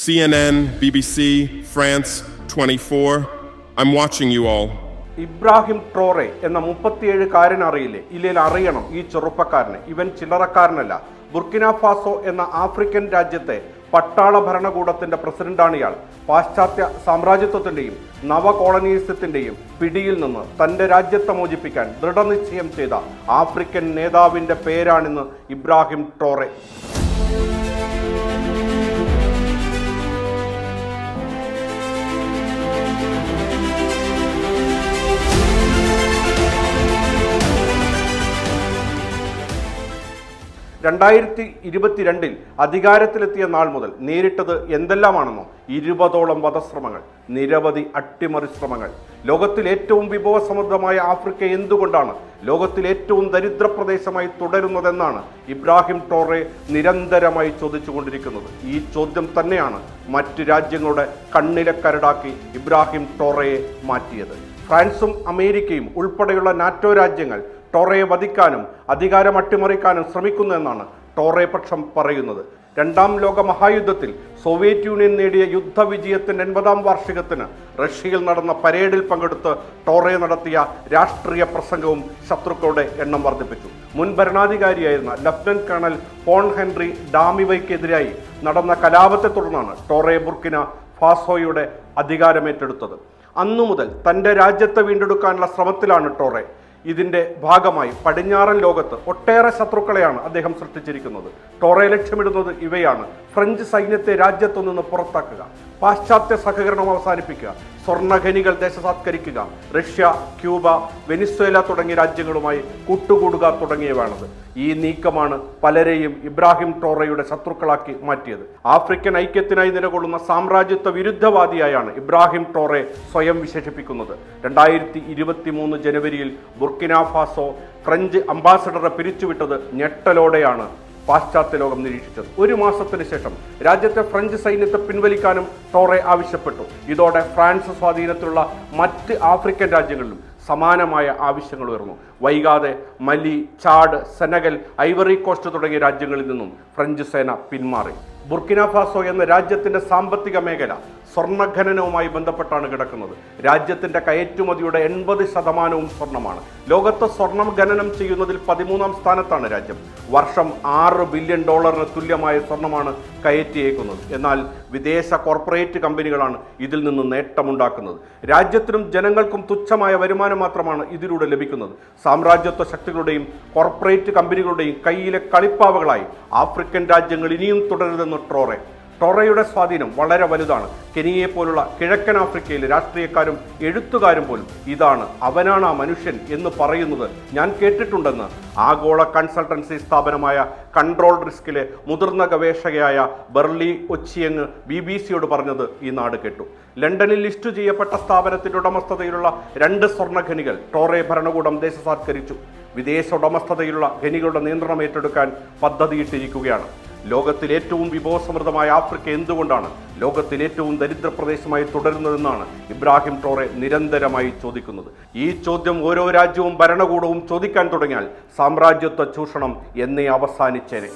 CNN, BBC, France 24. I'm watching you all. Ibrahim ട്രോറെ എന്ന മുപ്പത്തിയേഴുകാരൻ അറിയില്ലേ ഇല്ലേൽ അറിയണം ഈ ചെറുപ്പക്കാരനെ ഇവൻ ചില്ലറക്കാരനല്ല ബുർക്കിന ഫാസോ എന്ന ആഫ്രിക്കൻ രാജ്യത്തെ പട്ടാള ഭരണകൂടത്തിന്റെ പ്രസിഡന്റാണ് ഇയാൾ പാശ്ചാത്യ സാമ്രാജ്യത്വത്തിന്റെയും നവ കോളനീസത്തിന്റെയും പിടിയിൽ നിന്ന് തന്റെ രാജ്യത്തെ മോചിപ്പിക്കാൻ ദൃഢനിശ്ചയം ചെയ്ത ആഫ്രിക്കൻ നേതാവിന്റെ പേരാണിന്ന് ഇബ്രാഹിം ട്രോറെ രണ്ടായിരത്തി ഇരുപത്തിരണ്ടിൽ അധികാരത്തിലെത്തിയ നാൾ മുതൽ നേരിട്ടത് എന്തെല്ലാമാണെന്നോ ഇരുപതോളം വധശ്രമങ്ങൾ നിരവധി അട്ടിമറി ശ്രമങ്ങൾ ലോകത്തിൽ ഏറ്റവും വിഭവസമൃദ്ധമായ ആഫ്രിക്ക എന്തുകൊണ്ടാണ് ലോകത്തിൽ ഏറ്റവും ദരിദ്ര പ്രദേശമായി തുടരുന്നതെന്നാണ് ഇബ്രാഹിം ടോറെ നിരന്തരമായി ചോദിച്ചുകൊണ്ടിരിക്കുന്നത്. ഈ ചോദ്യം തന്നെയാണ് മറ്റ് രാജ്യങ്ങളുടെ കണ്ണിലെ കരടാക്കി ഇബ്രാഹിം ടോറയെ മാറ്റിയത്. ഫ്രാൻസും അമേരിക്കയും ഉൾപ്പെടെയുള്ള നാറ്റോ രാജ്യങ്ങൾ ടോറയെ വധിക്കാനും അധികാരം അട്ടിമറിക്കാനും ശ്രമിക്കുന്നു എന്നാണ് ടോറെ പക്ഷം പറയുന്നത്. രണ്ടാം ലോക മഹായുദ്ധത്തിൽ സോവിയറ്റ് യൂണിയൻ നേടിയ യുദ്ധവിജയത്തിന്റെ എൺപതാം വാർഷികത്തിന് റഷ്യയിൽ നടന്ന പരേഡിൽ പങ്കെടുത്ത് ടോറെ നടത്തിയ രാഷ്ട്രീയ പ്രസംഗവും ശത്രുക്കളുടെ എണ്ണം വർദ്ധിപ്പിച്ചു. മുൻ ഭരണാധികാരിയായിരുന്ന ലഫ്റ്റനന്റ് കേണൽ പോൺ ഹെൻറി ഡാമിവയ്ക്കെതിരായി നടന്ന കലാപത്തെ തുടർന്നാണ് ടോറെ ബുർക്കിന ഫാസോയുടെ അധികാരമേറ്റെടുത്തത്. അന്നു മുതൽ തന്റെ രാജ്യത്തെ വീണ്ടെടുക്കാനുള്ള ശ്രമത്തിലാണ് ടോറെ. ഇതിന്റെ ഭാഗമായി പടിഞ്ഞാറൻ ലോകത്ത് ഒട്ടേറെ ശത്രുക്കളെയാണ് അദ്ദേഹം സൃഷ്ടിച്ചിരിക്കുന്നത്. ടോറെ ലക്ഷ്യമിടുന്നത് ഇവയാണ്. ഫ്രഞ്ച് സൈന്യത്തെ രാജ്യത്തു നിന്ന് പുറത്താക്കുക. പാശ്ചാത്യ സഹകരണം അവസാനിപ്പിക്കുക. സ്വർണഖനികൾ ദേശസാത്കരിക്കുക. റഷ്യ ക്യൂബ വെനിസ്വേല തുടങ്ങിയ രാജ്യങ്ങളുമായി കൂട്ടുകൂടുക തുടങ്ങിയവയാണത്. ഈ നീക്കമാണ് പലരെയും ഇബ്രാഹിം ടോറയുടെ ശത്രുക്കളാക്കി മാറ്റിയത്. ആഫ്രിക്കൻ ഐക്യത്തിനായി നിലകൊള്ളുന്ന സാമ്രാജ്യത്വ വിരുദ്ധവാദിയായാണ് ഇബ്രാഹിം ടോറെ സ്വയം വിശേഷിപ്പിക്കുന്നത്. രണ്ടായിരത്തി ഇരുപത്തി മൂന്ന് ജനുവരിയിൽ ബുർക്കിന ഫാസോ ഫ്രഞ്ച് അംബാസഡറെ പിരിച്ചുവിട്ടത് ഞെട്ടലോടെയാണ്. പാശ്ചാത്യ ലോകം നിരീക്ഷിച്ചത്. ഒരു മാസത്തിന് ശേഷം രാജ്യത്തെ ഫ്രഞ്ച് സൈന്യത്തെ പിൻവലിക്കാനും ടോറെ ആവശ്യപ്പെട്ടു. ഇതോടെ ഫ്രാൻസ് സ്വാധീനത്തിലുള്ള മറ്റ് ആഫ്രിക്കൻ രാജ്യങ്ങളിലും സമാനമായ ആവശ്യങ്ങൾ ഉയർന്നു. വൈകാതെ Mali Chad Senegal Ivory Coast തുടങ്ങിയ രാജ്യങ്ങളിൽ നിന്നും ഫ്രഞ്ച് സേന പിന്മാറി. ബുർക്കിന ഫാസോ എന്ന രാജ്യത്തിന്റെ സാമ്പത്തിക മേഖല സ്വർണഖനനവുമായി ബന്ധപ്പെട്ടാണ് കിടക്കുന്നത്. രാജ്യത്തിന്റെ കയറ്റുമതിയുടെ എൺപത് ശതമാനവും സ്വർണമാണ് ലോകത്ത് സ്വർണം ഖനനം ചെയ്യുന്നതിൽ പതിമൂന്നാം സ്ഥാനത്താണ് രാജ്യം. വർഷം ആറ് ബില്യൺ ഡോളറിന് തുല്യമായ സ്വർണമാണ് കയറ്റിയേക്കുന്നത്. എന്നാൽ വിദേശ കോർപ്പറേറ്റ് കമ്പനികളാണ് ഇതിൽ നിന്ന് നേട്ടമുണ്ടാക്കുന്നത്. രാജ്യത്തിനും ജനങ്ങൾക്കും തുച്ഛമായ വരുമാനം മാത്രമാണ് ഇതിലൂടെ ലഭിക്കുന്നത്. സാമ്രാജ്യത്വ ശക്തികളുടെയും കോർപ്പറേറ്റ് കമ്പനികളുടെയും കയ്യിലെ കളിപ്പാവകളായി ആഫ്രിക്കൻ രാജ്യങ്ങൾ ഇനിയും തുടരുതെന്ന് ട്രോറെ. ടൊറയുടെ സ്വാധീനം വളരെ വലുതാണ്. കെനിയെ പോലുള്ള കിഴക്കൻ ആഫ്രിക്കയിലെ രാഷ്ട്രീയക്കാരും എഴുത്തുകാരും പോലും ഇതാണ് അവനാണ് ആ മനുഷ്യൻ എന്ന് പറയുന്നത് ഞാൻ കേട്ടിട്ടുണ്ടെന്ന് ആഗോള കൺസൾട്ടൻസി സ്ഥാപനമായ കൺട്രോൾ റിസ്കിലെ മുതിർന്ന ഗവേഷകയായ ബെർലി ഒച്ചിയങ് ബി ബി സിയോട് പറഞ്ഞത് ഈ നാട് കേട്ടു. ലണ്ടനിൽ ലിസ്റ്റ് ചെയ്യപ്പെട്ട സ്ഥാപനത്തിന്റെ ഉടമസ്ഥതയിലുള്ള രണ്ട് സ്വർണഖനികൾ ടോറെ ഭരണകൂടം ദേശസാത്കരിച്ചു. വിദേശ ഉടമസ്ഥതയിലുള്ള ഖനികളുടെ നിയന്ത്രണം ഏറ്റെടുക്കാൻ പദ്ധതിയിട്ടിരിക്കുകയാണ്. ലോകത്തിൽ ഏറ്റവും വിഭവസമൃദ്ധമായ ആഫ്രിക്ക എന്തുകൊണ്ടാണ് ലോകത്തിൽ ഏറ്റവും ദരിദ്ര പ്രദേശമായി തുടരുന്നതെന്നാണ് ഇബ്രാഹിം ടോറെ നിരന്തരമായി ചോദിക്കുന്നത്. ഈ ചോദ്യം ഓരോ രാജ്യവും ഭരണകൂടവും ചോദിക്കാൻ തുടങ്ങിയാൽ സാമ്രാജ്യത്വ ചൂഷണം എന്നേ അവസാനിച്ചേനെ.